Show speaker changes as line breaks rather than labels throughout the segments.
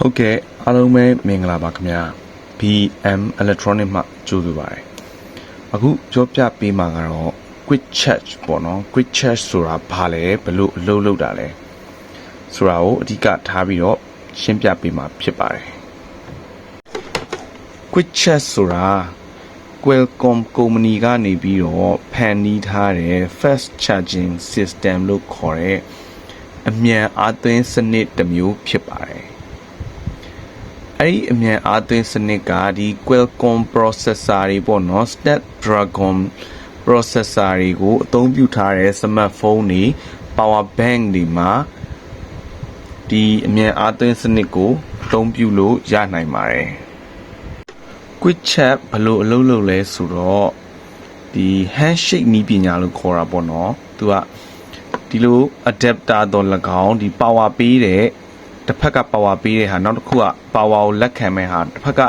ဟုတ်ကဲ့အားလုံးပဲမင်္ဂလာပါခင်ဗျာ BM Electronic မှကြိုဆိုပါရစေအခုပြောပြပေးမှာကတော့ quick chat ပေါ့နော် quick chat ဆိုတာဘာလဲဘယ်လိုအလုပ်လုပ်တာလဲဆိုတာကိုအဓိကထားပြီးတော့ရှင်းပြပေးမှာဖြစ်ပါတယ် quick chat ဆိုတာ Qualcomm ကုမ္ပဏီကနေပြီးတော့ဖန်တီးထားတဲ့ fast charging system လို့ခေါ်တဲ့အမြန်အားသွင်းစနစ်တစ်မျိုးဖြစ်ပါတယ် အဲ့ဒီအမြန်အားသွင်းစနစ်ကဒီ Qualcomm processor တွေပေါ့နော် Snapdragon processor တွေကိုအသုံးပြုထားတဲ့ smartphone တွေ power bank တွေမှာဒီအမြန်အားသွင်းစနစ်ကိုအသုံးပြုလို့ရနိုင်ပါတယ် quick chat ဘယ်လိုအလုပ်လုပ်လဲဆိုတော့ဒီ handshake နည်းပညာလို့ခေါ်တာပေါ့နော်သူကဒီလို adapter တော့၎င်းဒီ power ပေးတဲ့ တစ်ဖက်က power ပေးတဲ့ဟာနောက်တစ်ခုက power ကိုလက်ခံမဲ့ဟာတစ်ဖက်က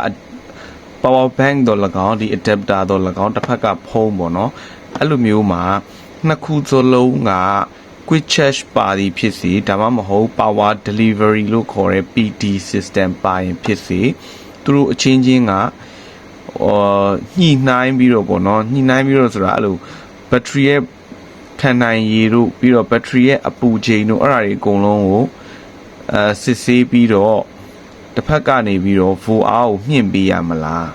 power bank တော့၎င်းဒီ adapter တော့၎င်းတစ်ဖက်ကဖုံးပေါ့နော်အဲ့လိုမျိုးမှာနှစ်ခုစလုံးက quick charge ပါသည်ဖြစ်စေဒါမှမဟုတ် power delivery လို့ခေါ်တဲ့ PD system ပါရင်ဖြစ်စေသူတို့အချင်းချင်းကအော်ညှိနှိုင်းပြီးတော့ပေါ့နော်ညှိနှိုင်းပြီးတော့ဆိုတာအဲ့လိုဘက်ထရီရဲ့ခံနိုင်ရည်တို့ပြီးတော့ဘက်ထရီရဲ့အပူချိန်တို့အဲ့ဒါတွေအကုန်လုံးကို အဲစစ်ဆေးပြီးတော့တစ်ဖက်ကနေပြီးတော့ vol အားကိုမြင့်ပေးရမလား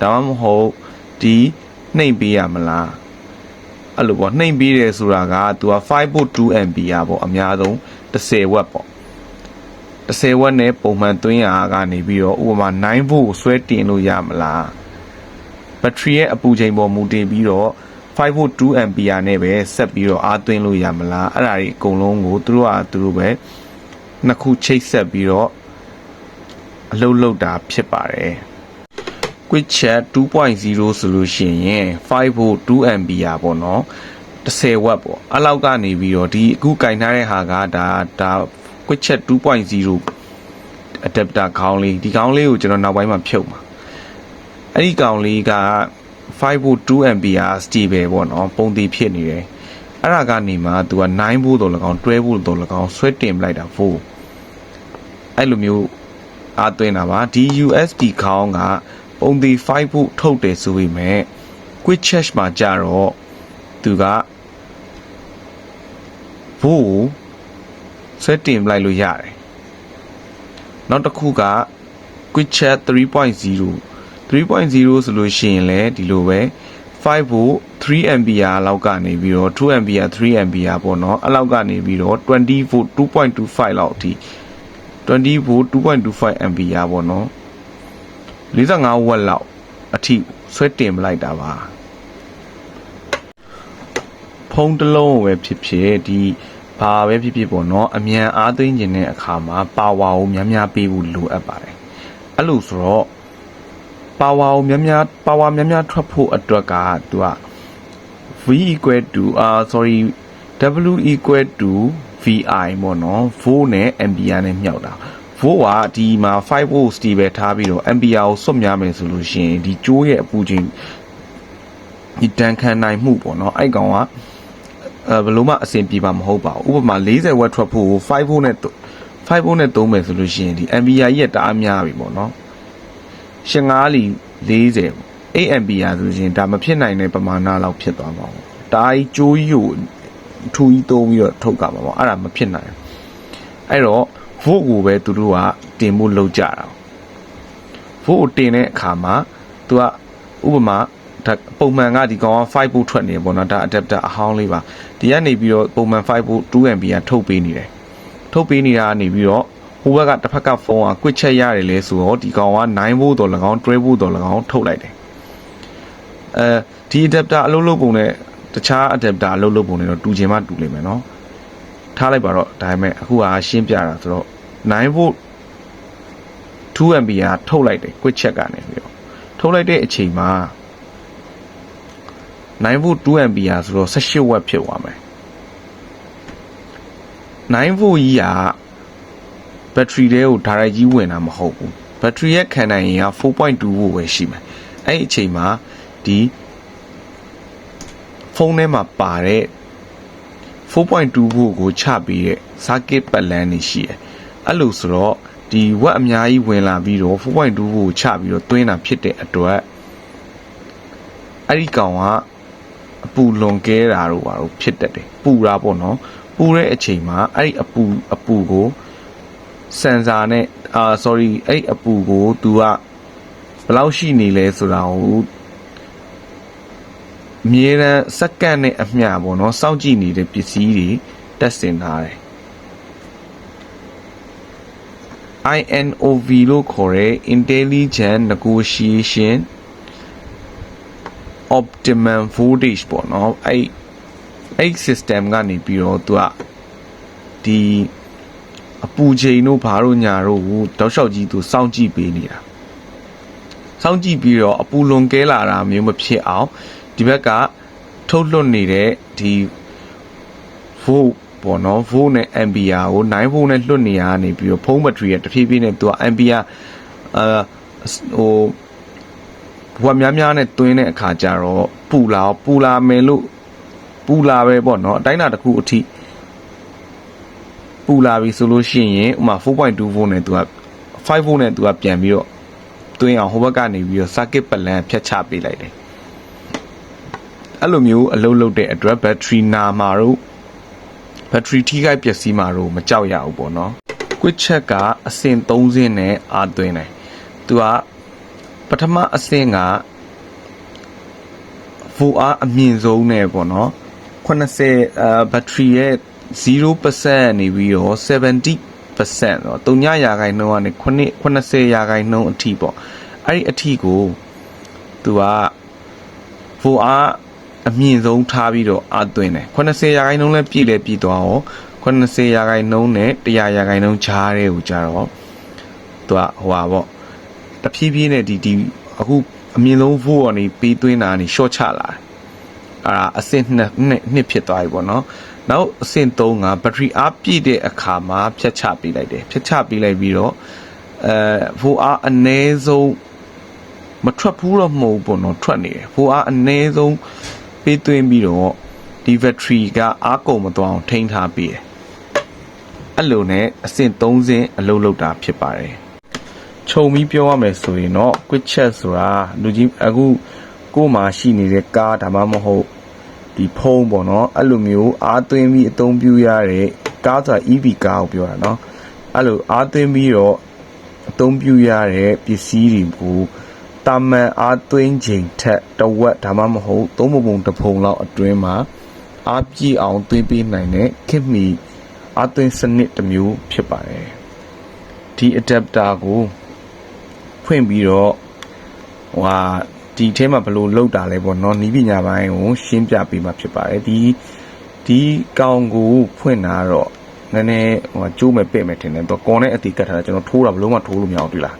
ဒါမှမဟုတ်ဒီနှိမ့်ပေးရမလားအဲ့လိုပေါ့နှိမ့်ပေးတယ်ဆိုတာကသူက5 volt 2 ampere ပေါ့အများဆုံး10 watt ပေါ့10 watt နဲ့ပုံမှန်သွင်းရကနေပြီးတော့ဥပမာ9 volt ကိုဆွဲတင်လို့ရမလားဘက်ထရီရဲ့အပူချိန်ပေါ်မူတည်ပြီးတော့5 volt 2 ampere နဲ့ပဲဆက်ပြီးတော့အားသွင်းလို့ရမလားအဲ့ဒါတွေအကုန်လုံးကိုသူတို့ကသူတို့ပဲ နှစ်ခုချိတ်ဆက်ပြီးတော့အလုပ်လုပ်တာဖြစ်ပါတယ် quick chat 2.0ဆိုလို့ရှိရင်5 volt 2 ampere ပေါ့နော်10 watt ပေါ့အဲ့လောက်ကနေပြီးတော့ဒီအခုကင်ထားတဲ့ဟာကဒါဒါ quick chat 2.0 adapter ခေါင်းလေးဒီခေါင်းလေးကိုကျွန်တော်နောက်ပိုင်းမှာဖြုတ်မှာအဲ့ဒီကောင်လေးက5 volt 2 ampere stable ပေါ့နော်ပုံတည်ဖြစ်နေတယ် အဲ့ဒါကနေမှသူက9 volt တော့၎င်း12 volt တော့၎င်းဆွဲတင်ပလိုက်တာ volt အဲ့လိုမျိုးအားသွင်းတာပါဒီ USB ခေါင်းကပုံသီ5ဖို့ထုတ်တယ်ဆိုပေမဲ့ quick charge မှာကြတော့သူကဖို့ဆွဲတင်လိုက်လို့ရတယ်နောက်တစ်ခုက quick charge 3.0 3.0ဆိုလို့ရှိရင်လည်းဒီလိုပဲ 5 volt 3 ampere လောက်ကနေပြီးတော့ 2 ampere 3 ampere ပေါ့နော်အဲ့လောက်ကနေပြီးတော့20 volt 2.25လောက်အထိ20 volt 2.25 ampere ပေါ့နော်45ဝက်လောက်အထိဆွဲတင်ပလိုက်တာပါဖုံးတစ်လုံးကိုပဲဖြစ်ဖြစ်ဒီဘာပဲဖြစ်ဖြစ်ပေါ့နော်အမြန်အားသွင်းခြင်းတဲ့အခါမှာပါဝါကိုများများပေးဖို့လိုအပ်ပါတယ်အဲ့လိုဆိုတော့ ပါဝါကိုများများပါဝါများများထွက်ဖို့အတွက်ကသူက v equal to uh sorry w equal to vi ပေါ့နော် volt နဲ့ ampere နဲ့မြှောက်တာ volt ကဒီမှာ5 volt စတီပဲထားပြီးတော့ ampere ကိုစွတ်များမယ်ဆိုလို့ရှိရင်ဒီကျိုးရဲ့အပူချိန်ဒီတန်ခံနိုင်မှုပေါ့နော်အဲ့ကောင်ကအဲဘယ်လို့မှအဆင်ပြေပါမဟုတ်ပါဘူးဥပမာ40 watt ထွက်ဖို့5 volt နဲ့5 volt နဲ့သုံးမယ်ဆိုလို့ရှိရင်ဒီ ampere ကြီးကတအားများပြီပေါ့နော် ရှင်5လီ40 8 ampere ဆိုရင်ဒါမဖြစ်နိုင်တဲ့ပမာဏလောက်ဖြစ်သွားမှာပေါ့ဒါကြီးကျိုးကြီးကိုထူကြီးသုံးပြီးတော့ထုတ်ကြမှာပေါ့အဲ့ဒါမဖြစ်နိုင်ဘူးအဲ့တော့ vote ကိုပဲသူတို့ကတင်ဖို့လုပ်ကြတာ vote ကိုတင်တဲ့အခါမှာသူကဥပမာဒါပုံမှန်ကဒီကောင်က5 volt ထွက်နေပေါ့နော်ဒါ adapter အဟောင်းလေးပါဒီကနေပြီးတော့ပုံမှန်5 volt 2 ampere ထုတ်ပေးနေတယ်ထုတ်ပေးနေတာကနေပြီးတော့ ဟိုဘက်ကတစ်ဖက်ကဖုန်းက quick check ရတယ်လဲဆိုတော့ဒီကောင်က9 volt တော့၎င်း12 volt တော့၎င်းထုတ်လိုက်တယ်အဲဒီ adapter အလုပ်လုပ်ပုံနဲ့တခြား adapter အလုပ်လုပ်ပုံနဲ့တော့တူချင်မှတူလိမ့်မယ်နော်ထားလိုက်ပါတော့ဒါပေမဲ့အခုကရှင်းပြတာဆိုတော့9 volt 2 ampere ထုတ်လိုက်တယ် quick check ကနေပြီးတော့ထုတ်လိုက်တဲ့အချိန်မှာ9 volt 2 ampere ဆိုတော့18 watt ဖြစ်သွားမယ်9 volt ကြီးက ဘက်ထရီတဲကိုဒါရိုက်ကြီးဝင်တာမဟုတ်ဘူးဘက်ထရီရဲ့ခံနိုင်ရည်က4.2 volt ပဲရှိမယ်အဲ့ဒီအချိန်မှာဒီဖုန်းထဲမှာပါတဲ့4.2 volt ကိုချပေးတဲ့ circuit ပတ်လန်းနေရှိတယ်အဲ့လိုဆိုတော့ဒီဝက်အများကြီးဝင်လာပြီးတော့4.2ကိုချပြီးတော့တွင်းတာဖြစ်တဲ့အတွက်အဲ့ဒီကောင်ကအပူလွန်ကဲတာတို့ပါတော့ဖြစ်တတ်တယ်ပူတာပေါ့နော်ပူတဲ့အချိန်မှာအဲ့ဒီအပူအပူကို စင်ဆာနဲ့အာ sorry အဲ့ဒီအပူကို तू ကဘယ်လောက်ရှိနေလဲဆိုတာကိုအမြဲတမ်းစက္ကန့်နဲ့အမျှပေါ့နော်စောင့်ကြည့်နေတဲ့ပစ္စည်းတွေတက်ဆင်ထားတယ် INOV လို့ခေါ်တဲ့ Intelligent Negotiation Optimum Voltage ပေါ့နော်အဲ့အဲ့ system ကနေပြီးတော့သူကဒီ အပူချိန်တို့ဘာတို့ညာတို့ကိုတောက်လျှောက်ကြီးသူစောင့်ကြည့်ပေးနေတာစောင့်ကြည့်ပြီးတော့အပူလွန်ကဲလာတာမျိုးမဖြစ်အောင်ဒီဘက်ကထုတ်လွှတ်နေတဲ့ဒီ volt ပေါ့နော် volt နဲ့ ampere ကို9 volt နဲ့လွှတ်နေရနေပြီးတော့ဖုန်းဘက်ထရီကတဖြည်းဖြည်းနဲ့သူက ampere အာဟိုဘဝများများနဲ့တွင်းတဲ့အခါကျတော့ပူလာပူလာမယ်လို့ပူလာပဲပေါ့နော်အတိုင်းအတာတစ်ခုအထိ ပူလာပြီဆိုလို့ရှိရင်ဥမာ4.2 volt နဲ့သူက5 volt နဲ့သူကပြန်ပြီးတော့တွင်းအောင်ဟိုဘက်ကနေပြီးတော့ circuit plan ဖြတ်ချပေးလိုက်တယ်အဲ့လိုမျိုးအလုပ်လုပ်တဲ့အတွက် battery နာမှာတော့ဘက်ထရီထိခိုက်ပျက်စီးမှာတော့မကြောက်ရဘူးပေါ့နော်။ quick check ကအဆင့်3ဆင့်နဲ့အာသွင်းတယ်။သူကပထမအဆင့်က 4R အမြင့်ဆုံးနဲ့ပေါ့နော်။80အာဘက်ထရီရဲ့ 0%နေပြီးတော့70%တော့တုံညရာခိုင်နှုန်းကနေ80ရာခိုင်နှုန်းအထိပေါ့။အဲ့ဒီအထိကိုသူက 4R အမြင့်ဆုံးထားပြီးတော့အသွင်းတယ်80ရာခိုင်နှုန်းလည်းပြည့်လဲပြည့်သွားအောင်80ရာခိုင်နှုန်းနဲ့100ရာခိုင်နှုန်းခြားတဲ့ကိုကြတော့သူကဟိုပါပေါ့တဖြည်းဖြည်းနဲ့ဒီဒီအခုအမြင့်ဆုံး volt ကနေပေးသွင်းတာနေ short ချလာတယ်အဲ့ဒါအဆင့်နှစ်နှစ်နှစ်ဖြစ်သွားပြီပေါ့နော် နောက်အဆင့်3ကဘက်ထရီအားပြည့်တဲ့အခါမှာဖြတ်ချပေးလိုက်တယ်ဖြတ်ချပေးလိုက်ပြီးတော့အဲ volt အားအနည်းဆုံးမထွက်ဘူးတော့မဟုတ်ဘူးပေါ့နော်ထွက်နေတယ် volt အားအနည်းဆုံးပေးသွင်းပြီးတော့ဒီ battery ကအားကုန်မသွားအောင်ထိန်းထားပေးတယ်အဲ့လိုနဲ့အဆင့်3ဆင့်အလုပ်လုပ်တာဖြစ်ပါတယ်ခြုံပြီးပြောရမယ်ဆိုရင်တော့ quick chat ဆိုတာလူကြီးအခုကိုယ်မှာရှိနေတဲ့ကားဒါမှမဟုတ် ဒီဖုန်းပေါ့နော်အဲ့လိုမျိုးအားသွင်းပြီးအသုံးပြုရတဲ့ကားဆိုတာ EV ကားကိုပြောတာเนาะအဲ့လိုအားသွင်းပြီးတော့အသုံးပြုရတဲ့ပစ္စည်းတွေကိုတာမန်အားသွင်းချိန်ထက်တဝက်ဒါမှမဟုတ်သုံးပုံတစ်ပုံလောက်အတွင်းမှာအားပြည့်အောင်သွင်းပေးနိုင်တဲ့ခင်မီအားသွင်းစနစ်တစ်မျိုးဖြစ်ပါတယ်ဒီ adapter ကိုဖွင့်ပြီးတော့ဟိုဟာ ဒီထဲမှာဘယ်လိုလုပ်တာလဲပေါ့နော်နီးပညာပိုင်းကိုရှင်းပြပေးမှာဖြစ်ပါတယ်ဒီဒီကောင်ကိုဖွင့်တာတော့နည်းနည်းဟိုကျိုးမဲ့ပဲ့မဲ့ထင်တယ်တော့ကွန်နဲ့အတီကတ်ထားတာကျွန်တော်ထိုးတာဘယ်လို့မှထိုးလို့မရအောင်တွေ့လား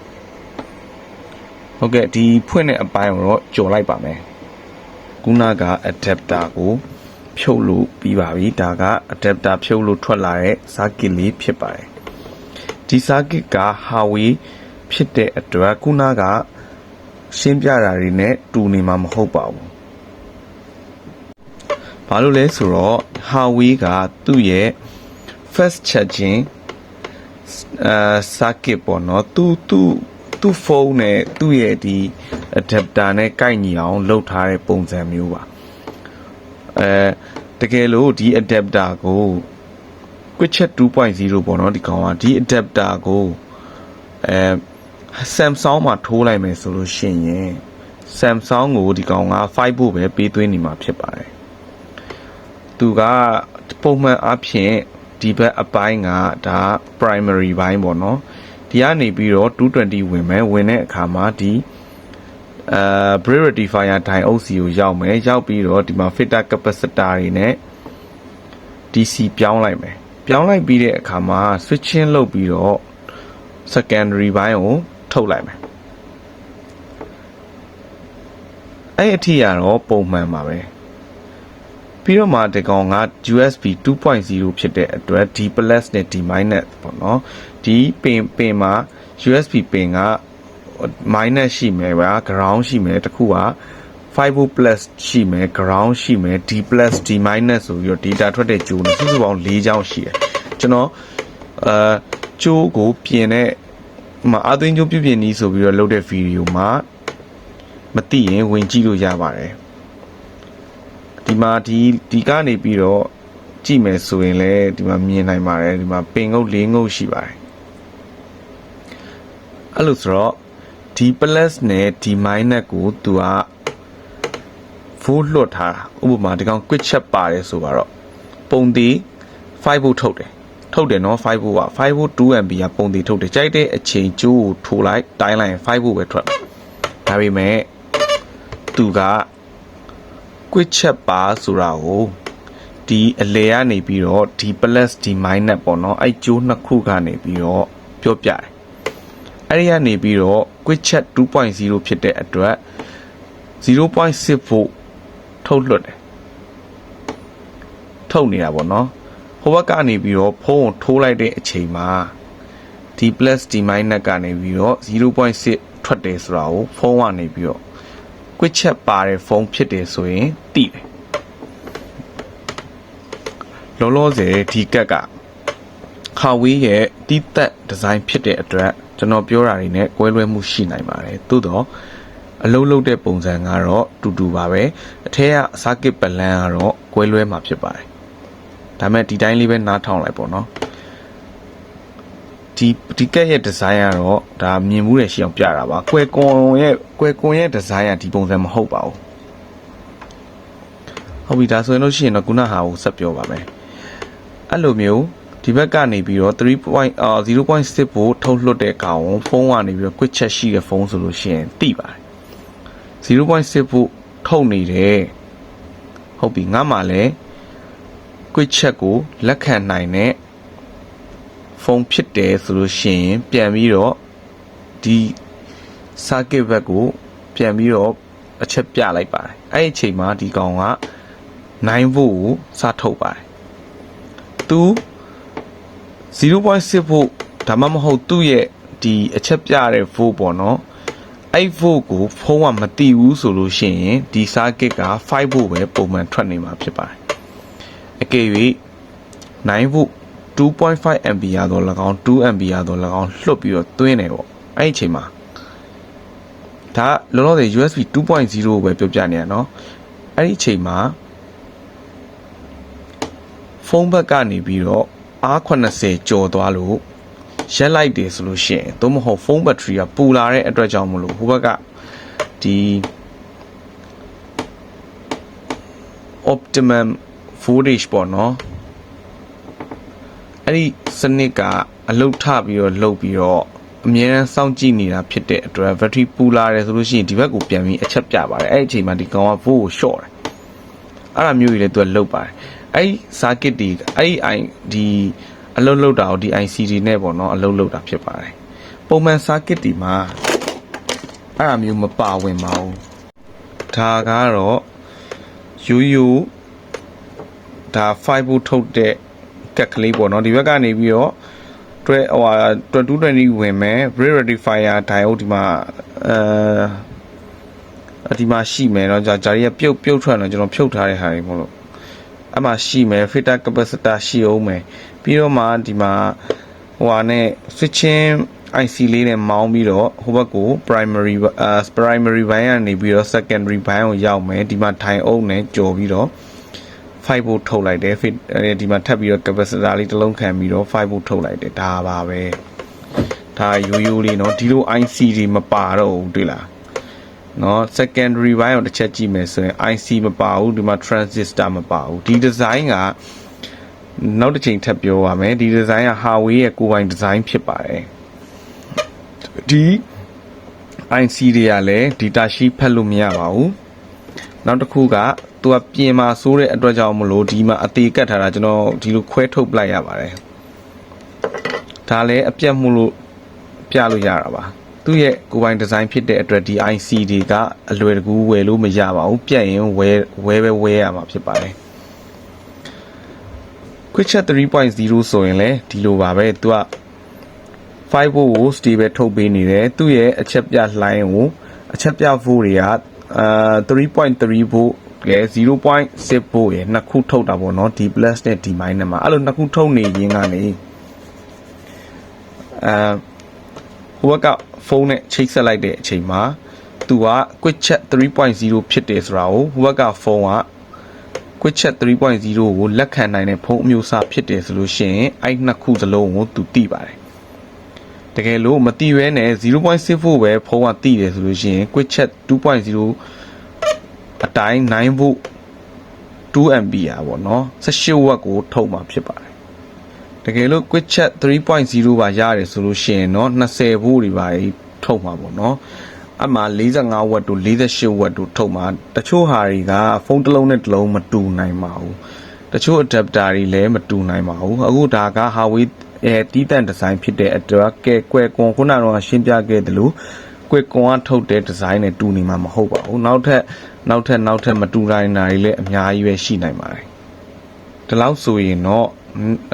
ဟုတ်ကဲ့ဒီဖွင့်တဲ့အပိုင်းကိုတော့ကြော်လိုက်ပါမယ်ခုနက adapter ကိုဖြုတ်လို့ပြီးပါပြီဒါက adapter ဖြုတ်လို့ထွက်လာတဲ့ circuit လေးဖြစ်ပါတယ်ဒီ circuit က Huawei ဖြစ်တဲ့အတွက်ခုနက ရှင်းပြတာတွေနဲ့တူနေမှာမဟုတ်ပါဘူးဘာလို့လဲဆိုတော့ Huawei ကသူ့ရဲ့ fast charging အာ circuit ပေါ့နော်သူသူသူ့ဖုန်းနဲ့သူ့ရဲ့ဒီ adapter နဲ့ကိုက်ညီအောင်လုပ်ထားတဲ့ပုံစံမျိုးပါအဲတကယ်လို့ဒီ adapter ကို Quickchat 2.0ပေါ့နော်ဒီကောင်ကဒီ adapter ကိုအဲ Samsung မှာထိုးလိုက်မယ်ဆိုလို့ရှိရင် Samsung ကိုဒီကောင်က5ဖို့ပဲပေးသွင်းနေမှာဖြစ်ပါတယ်သူကပုံမှန်အဖြစ်ဒီဘက်အပိုင်းကဒါ primary ဘိုင်းပေါ့နော်ဒီကနေပြီးတော့220ဝင်မယ်ဝင်တဲ့အခါမှာဒီအာ brake rectifier ဒိုင်အုပ်စီကိုရောက်မယ်ရောက်ပြီးတော့ဒီမှာ filter capacitor တွေနဲ့ DC ပြောင်းလိုက်မယ်ပြောင်းလိုက်ပြီးတဲ့အခါမှာ switching လုပ်ပြီးတော့ secondary ဘိုင်းကို ထုတ်လိုက်မယ်အဲ့အထိရတော့ပုံမှန်ပါပဲပြီးတော့မှဒီကောင်က USB 2.0ဖြစ်တဲ့အတွက် D+ နဲ့ D- ပေါ့နော်ဒီပင်ပင်မှာ USB ပင်က minus ရှိမယ်ဗျာ ground ရှိမယ်တခုက5 plus ရှိမယ် ground ရှိမယ် D+ D- ဆိုပြီးတော့ data ထွက်တဲ့ကြိုးနဲ့စုစုပေါင်း၄ချောင်းရှိတယ်ကျွန်တော်အာကြိုးကိုပြင်တဲ့ မအာသွင်းကျိုးပြုပြင်နည်းဆိုပြီးတော့လုပ်တဲ့ဗီဒီယိုမှာမသိရင်ဝင်ကြည့်လို့ရပါတယ်ဒီမှာဒီဒီကနေပြီးတော့ကြည့်မယ်ဆိုရင်လည်းဒီမှာမြင်နိုင်ပါတယ်ဒီမှာပင်ငုတ်လေးငုတ်ရှိပါတယ်အဲ့လိုဆိုတော့ဒီ plus နဲ့ဒီ minus ကိုသူက full လွတ်ထားတာဥပမာဒီကောင် quick chat ပါတယ်ဆိုတော့ပုံသေး5 volt ထုတ်တယ် ထုတ်တယ်နော်5 volt က5 volt 2 MB ကပုံသေးထုတ်တယ်ကြိုက်တဲ့အချိန်ကျိုးကိုထိုးလိုက်တိုင်းလိုက်5 volt ပဲထွက်တယ်ဒါပေမဲ့သူက quick chat ပါဆိုတာကိုဒီအလေကနေပြီးတော့ဒီ plus ဒီ minus ပေါ့နော်အဲ့ကျိုးနှစ်ခုကနေပြီးတော့ပြောပြတယ်အဲ့ဒီကနေပြီးတော့ quick chat 2.0ဖြစ်တဲ့အတွက်0.6 volt ထုတ်လွှတ်တယ်ထုတ်နေတာပေါ့နော်ဟို ဘက်ကနေပြီးတော့ဖုန်းကိုထိုးလိုက်တဲ့အချိန်မှာဒီ plus ဒီ minus ကနေပြီးတော့0.6ထွက်တယ်ဆိုတာကိုဖုန်းကနေပြီးတော့ quick chat ပါတဲ့ဖုန်းဖြစ်တယ်ဆိုရင်သိတယ်လောလောဆယ်ဒီကက်ကခါဝေးရဲ့တီးသက်ဒီဇိုင်းဖြစ်တဲ့အတွက်ကျွန်တော်ပြောတာတွေနဲ့ကွဲလွဲမှုရှိနိုင်ပါတယ်သို့တော့အလုံးလုံးတဲ့ပုံစံကတော့တူတူပါပဲအထက်က circuit plan ကတော့ကွဲလွဲမှာဖြစ်ပါတယ် ဒါမဲ့ဒီတိုင်းလေးပဲနားထောင်လိုက်ပေါ့နော်ဒီဒီကက်ရဲ့ဒီဇိုင်းကတော့ဒါမြင်မှုရရှိအောင်ပြတာပါကွယ်ကွန်ရဲ့ကွယ်ကွန်ရဲ့ဒီဇိုင်းကဒီပုံစံမဟုတ်ပါဘူးဟုတ်ပြီဒါဆိုရင်လို့ရှိရင်တော့ခုနဟာကိုဆက်ပြောပါမယ်အဲ့လိုမျိုးဒီဘက်ကနေပြီးတော့3.0.6ဖို့ထုတ်လွှတ်တဲ့ကောင်ဖုန်းကနေပြီးတော့ quick chat ရှိတဲ့ဖုန်းဆိုလို့ရှိရင်သိပါတယ်0.6ဖို့ထုတ်နေတယ်ဟုတ်ပြီငါမှလည်း quick chat ကိုလက်ခံနိုင်တဲ့ဖုန်းဖြစ်တယ်ဆိုလို့ရှိရင်ပြန်ပြီးတော့ဒီ circuit ဘက်ကိုပြန်ပြီးတော့အချက်ပြလိုက်ပါတယ်အဲ့ဒီအချိန်မှာဒီကောင်က9 volt ကိုစထုတ်ပါတယ်သူ0.6 volt ဒါမှမဟုတ်သူ့ရဲ့ဒီအချက်ပြတဲ့ volt ပေါ့နော်အဲ့ volt ကိုဖုန်းကမတိဘူးဆိုလို့ရှိရင်ဒီ circuit က5 volt ပဲပုံမှန်ထွက်နေမှာဖြစ်ပါတယ် အကယ်၍9 volt 2.5 ampere တော့၎င်း2 ampere တော့၎င်းလွှတ်ပြီးတော့သွင်းတယ်ပေါ့အဲ့ဒီအချိန်မှာဒါလောလောဆယ် USB 2.0ပဲပြောပြနေရနော်အဲ့ဒီအချိန်မှာဖုန်းဘက်ကနေပြီးတော့ R80 ကျော်သွားလို့ရက်လိုက်တယ်ဆိုလို့ရှိရင်သို့မဟုတ်ဖုန်းဘက်ထရီကပူလာတဲ့အတွက်ကြောင့်မလို့ဟိုဘက်ကဒီ optimum voltage ပေါ့နော်အဲ့ဒီစနစ်ကအလုတ်ထပြီးတော့လှုပ်ပြီးတော့အမြဲတမ်းစောင့်ကြည့်နေတာဖြစ်တဲ့အတွက် battery ပူလာတယ်ဆိုလို့ရှိရင်ဒီဘက်ကိုပြန်ပြီးအချက်ပြပါတယ်အဲ့ဒီအချိန်မှာဒီကောင်က volt ကို short တယ်အဲ့ဒါမျိုးကြီးလည်းသူကလှုပ်ပါတယ်အဲ့ဒီ circuit ဒီအဲ့ဒီ i ဒီအလုတ်လုတ်တာကိုဒီ ICD နဲ့ပေါ့နော်အလုတ်လုတ်တာဖြစ်ပါတယ်ပုံမှန် circuit ဒီမှာအဲ့ဒါမျိုးမပါဝင်ပါဘူးဒါကတော့ရိုးရိုး ဒါ5ဘူးထုတ်တဲ့ကက်ကလေးပေါ့နော်ဒီဘက်ကနေပြီးတော့တွဲဟိုဟာ2220ဝင်မယ် brake rectifier diode ဒီမှာအဲဒီမှာရှိမယ်เนาะဂျာဂျာရီကပြုတ်ပြုတ်ထွက်တော့ကျွန်တော်ဖြုတ်ထားတဲ့ဟာတွေမဟုတ်လို့အမှရှိမယ် filter capacitor ရှိအောင်မယ်ပြီးတော့မှဒီမှာဟိုဟာနဲ့ switching IC လေးနဲ့မောင်းပြီးတော့ဟိုဘက်ကို primary အာ primary bind ကနေပြီးတော့ secondary bind ကိုရောက်မယ်ဒီမှာထိုင်အုပ်နဲ့ကြော်ပြီးတော့ 5 volt ထုတ်လိုက်တယ် fit ဒီမှာထပ်ပြီးတော့ capacitor လေးတစ်လုံးခံပြီးတော့5 volt ထုတ်လိုက်တယ်ဒါပါပဲဒါရိုးရိုးလေးเนาะဒီလို IC တွေမပါတော့ဘူးတွေ့လားเนาะ secondary bind ကိုတစ်ချက်ကြည့်မယ်ဆိုရင် IC မပါဘူးဒီမှာ transistor မပါဘူးဒီ design ကနောက်တစ်ချိန်ထပ်ပြောပါမယ်ဒီ design က Huawei ရဲ့ကိုယ်ပိုင် design ဖြစ်ပါတယ်ဒီ IC တွေကလည်း data sheet ဖတ်လို့မရပါဘူးနောက်တစ်ခုက သူကပြင်มาဆိုးတဲ့အတွက်ကြောင့်မလို့ဒီမှာအသေးကတ်ထားတာကျွန်တော်ဒီလိုခွဲထုတ်ပလိုက်ရပါတယ်ဒါလည်းအပြတ်မှုလို့ပြလို့ရတာပါသူ့ရဲ့ကိုယ်ပိုင်ဒီဇိုင်းဖြစ်တဲ့အတွက်ဒီ IC တွေကအလွယ်တကူဝယ်လို့မရပါဘူးပြတ်ရင်ဝယ်ဝယ်ပဲဝယ်ရမှာဖြစ်ပါတယ် Quick Chat 3.0ဆိုရင်လည်းဒီလိုပါပဲသူက5 volt ကို stable ထုတ်ပေးနေတယ်သူ့ရဲ့အချက်ပြလှိုင်းကိုအချက်ပြ volt တွေကအာ3.3 volt ကဲ0.6 volt ရနှစ်ခုထုတ်တာပေါ့နော်ဒီ plus နဲ့ဒီ minus မှာအဲ့လိုနှစ်ခုထုတ်နေရင်းကနေအာဟိုဘက်ကဖုန်းနဲ့ချိတ်ဆက်လိုက်တဲ့အချိန်မှာသူက quick chat 3.0ဖြစ်တယ်ဆိုတာကိုဟိုဘက်ကဖုန်းက quick chat 3.0ကိုလက်ခံနိုင်တဲ့ဖုန်းအမျိုးအစားဖြစ်တယ်ဆိုလို့ရှိရင်အဲ့နှစ်ခုစလုံးကိုသူသိပါတယ်တကယ်လို့မသိရဲနဲ့0.64ပဲဖုန်းကသိတယ်ဆိုလို့ရှိရင် quick chat 2.0 ပတိုင်း9ဗို့ 2ampere ပေါ့နော်18ဝက်ကိုထုတ်မှာဖြစ်ပါတယ်တကယ်လို့ quick chat 3.0ပါရတယ်ဆိုလို့ရှိရင်တော့20ဗို့တွေပါထုတ်မှာပေါ့နော်အမှ45ဝက်တို့48ဝက်တို့ထုတ်မှာတချို့ဟာတွေကဖုန်းတစ်လုံးနဲ့တစ်လုံးမတူနိုင်ပါဘူးတချို့ adapter တွေလည်းမတူနိုင်ပါဘူးအခုဒါက Huawei အဲတီးတန့်ဒီဇိုင်းဖြစ်တဲ့အတွက်ကဲကွယ်ကွန်ခုနကတော့ရှင်းပြခဲ့သလို ကွယ်ကွန်ကထုတ်တဲ့ဒီဇိုင်းနဲ့တူနေမှာမဟုတ်ပါဘူးနောက်ထပ်နောက်ထပ်နောက်ထပ်မတူနိုင်တာတွေလည်းအများကြီးပဲရှိနိုင်ပါတယ်ဒီလောက်ဆိုရင်တော့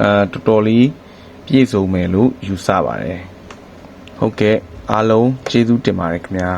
အဲတော်တော်လေးပြည့်စုံမယ်လို့ယူဆပါတယ်ဟုတ်ကဲ့အားလုံးကျေးဇူးတင်ပါတယ်ခင်ဗျာ